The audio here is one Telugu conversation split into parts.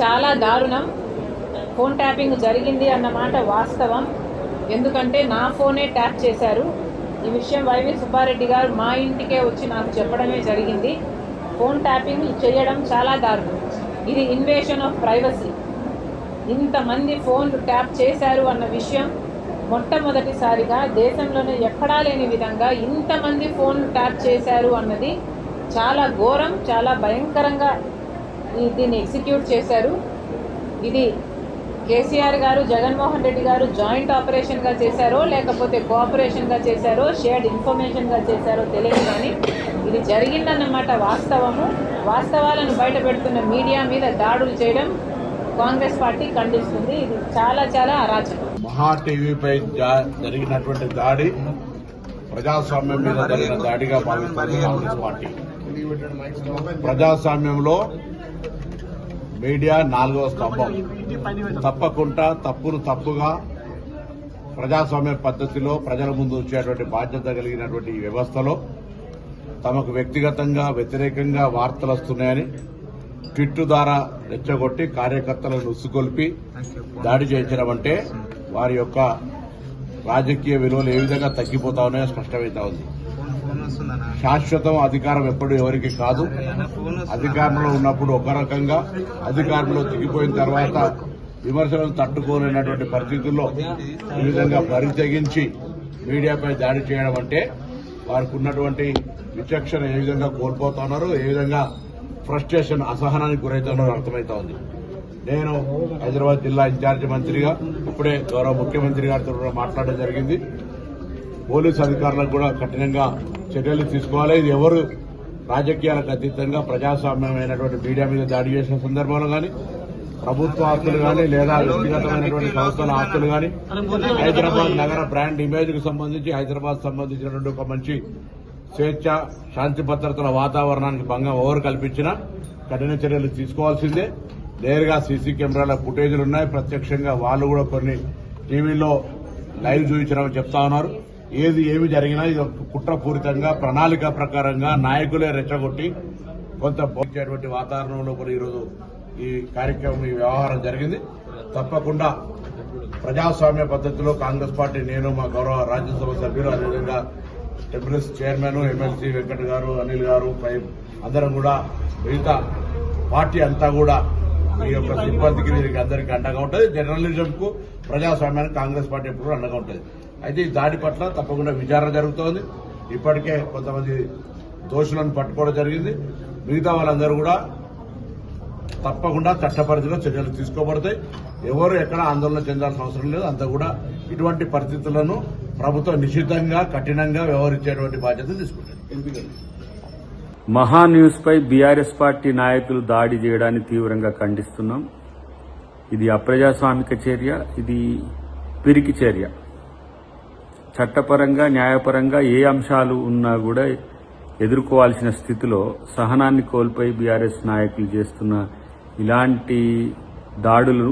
చాలా దారుణం. ఫోన్ ట్యాపింగ్ జరిగింది అన్నమాట వాస్తవం. ఎందుకంటే నా ఫోనే ట్యాప్ చేశారు. ఈ విషయం వైవి సుబ్బారెడ్డి గారు మా ఇంటికే వచ్చి నాకు చెప్పడమే జరిగింది. ఫోన్ ట్యాపింగ్ చేయడం చాలా దారుణం. ఇది ఇన్వేషన్ ఆఫ్ ప్రైవసీ ఇంతమంది ఫోన్లు ట్యాప్ చేశారు అన్న విషయం మొట్టమొదటిసారిగా దేశంలోనే ఎక్కడా లేని విధంగా ఇంతమంది ఫోన్లు ట్యాప్ చేశారు అన్నది చాలా ఘోరం చాలా భయంకరంగా దీన్ని ఎగ్జిక్యూట్ చేశారు. ఇది కేసీఆర్ గారు జగన్మోహన్ రెడ్డి గారు జాయింట్ ఆపరేషన్గా చేశారో లేకపోతే కోఆపరేషన్గా చేశారో షేర్డ్ ఇన్ఫర్మేషన్గా చేశారో తెలియదు కానీ ఇది జరిగిందన్నమాట వాస్తవము. వాస్తవాలను బయటపెడుతున్న మీడియా మీద దాడులు చేయడం కాంగ్రెస్ పార్టీ ఖండిస్తుంది. ఇది చాలా చాలా అరాచకం. మహా టీవీపై జరిగినటువంటి దాడి ప్రజాస్వామ్యం మీద జరిగిన దాడిగా భావిస్తుంది కాంగ్రెస్ పార్టీ. ప్రజాస్వామ్యంలో మీడియా నాలుగవ స్తంభం. తప్పకుండా తప్పును తప్పుగా ప్రజాస్వామ్య పద్ధతిలో ప్రజల ముందు వచ్చేటువంటి బాధ్యత కలిగినటువంటి ఈ వ్యవస్థలో తమకు వ్యక్తిగతంగా వ్యతిరేకంగా వార్తలు వస్తున్నాయని ట్విట్టు ద్వారా రెచ్చగొట్టి కార్యకర్తలను ఉసుగొల్పి దాడి చేయించడం అంటే వారి యొక్క రాజకీయ విలువలు ఏ విధంగా తగ్గిపోతా ఉన్నాయో స్పష్టమవుతా ఉంది. శాశ్వతం అధికారం ఎప్పుడు ఎవరికి కాదు. అధికారంలో ఉన్నప్పుడు ఒక రకంగా అధికారంలో దిగిపోయిన తర్వాత విమర్శలను తట్టుకోలేనటువంటి పరిస్థితుల్లో ఈ విధంగా బరి తెగించి మీడియాపై దాడి చేయడం అంటే వారికి ఉన్నటువంటి విచక్షణ ఏ విధంగా కోల్పోతున్నారు ఏ విధంగా ఫ్రస్ట్రేషన్ అసహనానికి గురవుతున్నారో అర్థమవుతా ఉంది. నేను హైదరాబాద్ జిల్లా ఇన్ఛార్జి మంత్రిగా ఇప్పుడే గౌరవ ముఖ్యమంత్రి గారితో మాట్లాడడం జరిగింది. పోలీసు అధికారులకు కూడా కఠినంగా చర్యలు తీసుకోవాలి. ఇది ఎవరు రాజకీయాలకు అతీతంగా ప్రజాస్వామ్యమైనటువంటి మీడియా మీద దాడి చేసిన సందర్భంలో కానీ ప్రభుత్వ ఆస్తులు కానీ లేదా వ్యక్తిగతమైనటువంటి సంస్థల ఆస్తులు కానీ హైదరాబాద్ నగర బ్రాండ్ ఇమేజ్కు సంబంధించి హైదరాబాద్ సంబంధించినటువంటి ఒక మంచి స్వేచ్ఛ శాంతి భద్రతల వాతావరణానికి భంగం ఎవరు కల్పించినా కఠిన చర్యలు తీసుకోవాల్సిందే. నేరుగా సీసీ కెమెరాల ఫుటేజీలు ఉన్నాయి. ప్రత్యక్షంగా వాళ్ళు కూడా కొన్ని టీవీలో లైవ్ చూపించడం చెప్తా ఉన్నారు. ఏది ఏమి జరిగినా ఇది ఒక కుట్రపూరితంగా ప్రణాళిక ప్రకారంగా నాయకులే రెచ్చగొట్టి కొంత పోచేటువంటి వాతావరణంలో కూడా ఈరోజు ఈ కార్యక్రమం ఈ వ్యవహారం జరిగింది. తప్పకుండా ప్రజాస్వామ్య పద్ధతిలో కాంగ్రెస్ పార్టీ నేను మా గౌరవ రాజ్యసభ సభ్యులు అదేవిధంగా టెంపుల్స్ చైర్మన్ ఎమ్మెల్సీ వెంకట్ గారు అనిల్ గారు పై అందరం కూడా మిగతా పార్టీ అంతా కూడా ఈ యొక్క సిబ్బందికి అందరికీ అండగా ఉంటుంది. జర్నలిజంకు ప్రజాస్వామ్యానికి కాంగ్రెస్ పార్టీ ఎప్పుడు అండగా ఉంటుంది. అయితే ఈ దాడి పట్ల తప్పకుండా విచారణ జరుగుతోంది. ఇప్పటికే కొంతమంది దోషులను పట్టుకోవడం జరిగింది. మిగతా వాళ్ళందరూ కూడా తప్పకుండా చట్టపరిధిలో చర్యలు తీసుకోబడతాయి. ఎవరు ఎక్కడ ఆందోళన చెందాల్సిన అవసరం లేదు. అంతా కూడా ఇటువంటి పరిస్థితులను ప్రభుత్వం నిశ్చితంగా కఠినంగా వ్యవహరించేటువంటి బాధ్యత తీసుకుంటుంది. మహా న్యూస్ పై బీఆర్ఎస్ పార్టీ నాయకులు దాడి చేయడాన్ని తీవ్రంగా ఖండిస్తున్నాం. ఇది అప్రజాస్వామిక చర్య ఇది పిరికి చర్య. చట్టపరంగా న్యాయపరంగా ఏ అంశాలు ఉన్నా కూడా ఎదుర్కోవాల్సిన స్థితిలో సహనాన్ని కోల్పోయి బీఆర్ఎస్ నాయకులు చేస్తున్న ఇలాంటి దాడులు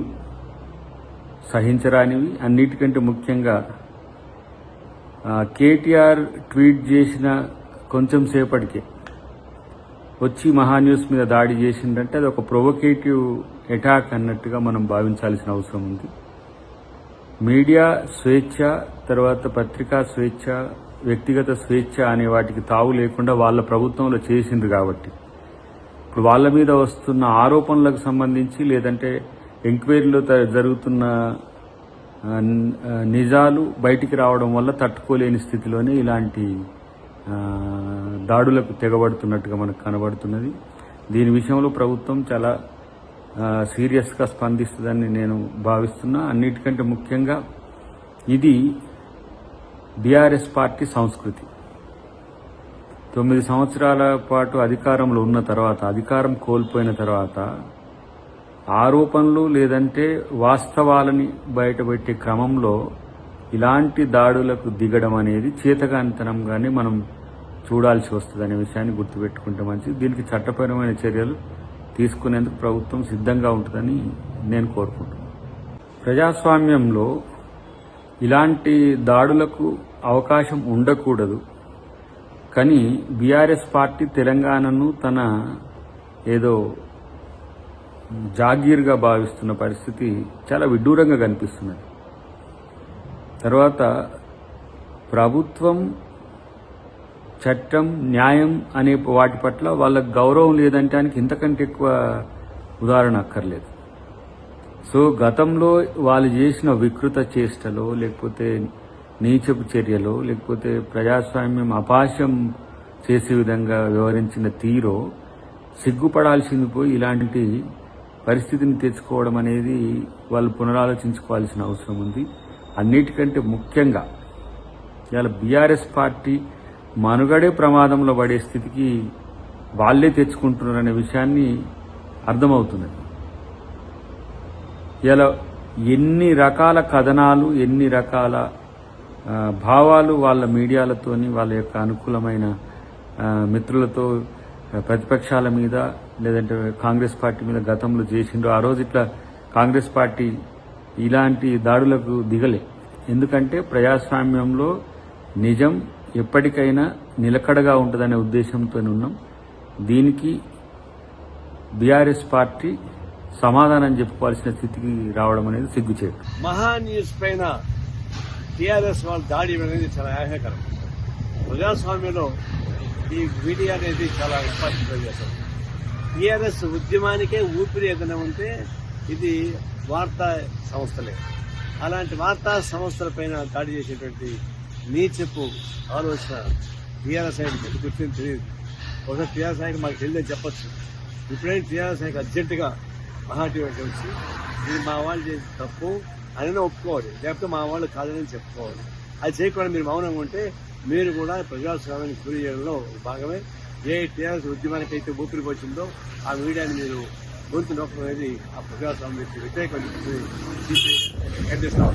సహించరానివి. అన్నిటికంటే ముఖ్యంగా కేటీఆర్ ట్వీట్ చేసిన కొంచెం సేపటికే వచ్చి మహాన్యూస్ మీద దాడి చేసిందంటే అది ఒక ప్రొవొకేటివ్ అటాక్ అన్నట్టుగా మనం భావించాల్సిన అవసరం ఉంది. మీడియా స్వేచ్ఛ తర్వాత పత్రికా స్వేచ్ఛ వ్యక్తిగత స్వేచ్ఛ అనే వాటికి తావు లేకుండా వాళ్ళ ప్రభుత్వంలో చేసింది కాబట్టి. ఇప్పుడు వాళ్ళ మీద వస్తున్న ఆరోపణలకు సంబంధించి లేదంటే ఎంక్వైరీలో జరుగుతున్న నిజాలు బయటికి రావడం వల్ల తట్టుకోలేని స్థితిలోనే ఇలాంటి దాడులకు తెగబడుతున్నట్టుగా మనకు కనబడుతున్నది. దీని విషయంలో ప్రభుత్వం చాలా సీరియస్గా స్పందిస్తుందని నేను భావిస్తున్నా. అన్నిటికంటే ముఖ్యంగా ఇది బీఆర్ఎస్ పార్టీ సంస్కృతి. తొమ్మిది సంవత్సరాల పాటు అధికారంలో ఉన్న తర్వాత అధికారం కోల్పోయిన తర్వాత ఆరోపణలు లేదంటే వాస్తవాలని బయటపెట్టే క్రమంలో ఇలాంటి దాడులకు దిగడం అనేది చేతగానితనంగానే మనం చూడాల్సి వస్తుంది అనే విషయాన్ని గుర్తుపెట్టుకుంటే మంచిది. దీనికి చట్టపరమైన చర్యలు తీసుకునేందుకు ప్రభుత్వం సిద్ధంగా ఉంటుందని నేను కోరుకుంటున్నాను. ప్రజాస్వామ్యంలో ఇలాంటి దాడులకు అవకాశం ఉండకూడదు. కానీ బీఆర్ఎస్ పార్టీ తెలంగాణను తన ఏదో జాగీర్గా భావిస్తున్న పరిస్థితి చాలా విడ్డూరంగా కనిపిస్తున్నది. తర్వాత ప్రభుత్వం చట్టం న్యాయం అనే వాటి పట్ల వాళ్ళకి గౌరవం లేదంటానికి ఇంతకంటే ఎక్కువ ఉదాహరణ అక్కర్లేదు. సో గతంలో వాళ్ళు చేసిన వికృత చేష్టలో లేకపోతే నీచపు చర్యలో లేకపోతే ప్రజాస్వామ్యం అపాశం చేసే విధంగా వ్యవహరించిన తీరో సిగ్గుపడాల్సింది పోయి ఇలాంటి పరిస్థితిని తెచ్చుకోవడం అనేది వాళ్ళు పునరాలోచించుకోవాల్సిన అవసరం ఉంది. అన్నిటికంటే ముఖ్యంగా ఇవాళ బీఆర్ఎస్ పార్టీ మనుగడే ప్రమాదంలో పడే స్థితికి వాళ్ళే తెచ్చుకుంటున్నారనే విషయాన్ని అర్థమవుతున్నది ఇలా ఎన్ని రకాల కథనాలు ఎన్ని రకాల భావాలు వాళ్ళ మీడియాలతోని వాళ్ళ యొక్క అనుకూలమైన మిత్రులతో ప్రతిపక్షాల మీద లేదంటే కాంగ్రెస్ పార్టీ మీద గతంలో చేసిండ్రు ఆ రోజు ఇట్లా కాంగ్రెస్ పార్టీ ఇలాంటి దాడులకు దిగలే. ఎందుకంటే ప్రజాస్వామ్యంలో నిజం ఎప్పటికైనా నిలకడగా ఉంటుందనే ఉద్దేశంతో ఉన్నాం దీనికి బీఆర్ఎస్ పార్టీ సమాధానం చెప్పుకోవాల్సిన స్థితికి రావడం అనేది సిగ్గుచేటు. మహా న్యూస్ పైన టీఆర్ఎస్ వాళ్ళు దాడి అనేది చాలా ఆహ్లాదకరం ప్రజాస్వామ్యంలో ఈ మీడియా అనేది చాలా ఇంపార్టెంట్ టీఆర్ఎస్ ఉద్యమానికే ఊపిరి ఏదైనా ఉంటే ఇది వార్తా సంస్థలే. అలాంటి వార్తా సంస్థల పైన దాడి చేసేటువంటి నీచపు ఆలోచన టీఆర్ఎస్ నాయకుడికి గుర్తించి తెలియదు? ఒకసారి టీఆర్ఎస్ నాయకుడు మాకు తెలియదని చెప్పచ్చు. ఇప్పుడైనా టీఆర్ఎస్ నాయకు అర్జెంటుగా మహాటీవీ వచ్చి ఇది మా వాళ్ళు చేసిన తప్పు అని ఒప్పుకోవాలి. లేకపోతే మా వాళ్ళు కాదని చెప్పుకోవాలి. అది చేయకుండా మీరు మౌనంగా ఉంటే మీరు కూడా ప్రజాస్వామ్యాన్ని గురి చేయడంలో భాగమే. ఏ టీఆర్ఎస్ ఉద్యమానికి అయితే ఊపిరికి వచ్చిందో ఆ మీడియాని మీరు గొంతు నొక్కడం అనేది ఆ ప్రజాస్వామ్యానికి వ్యతిరేకం ఖండిస్తా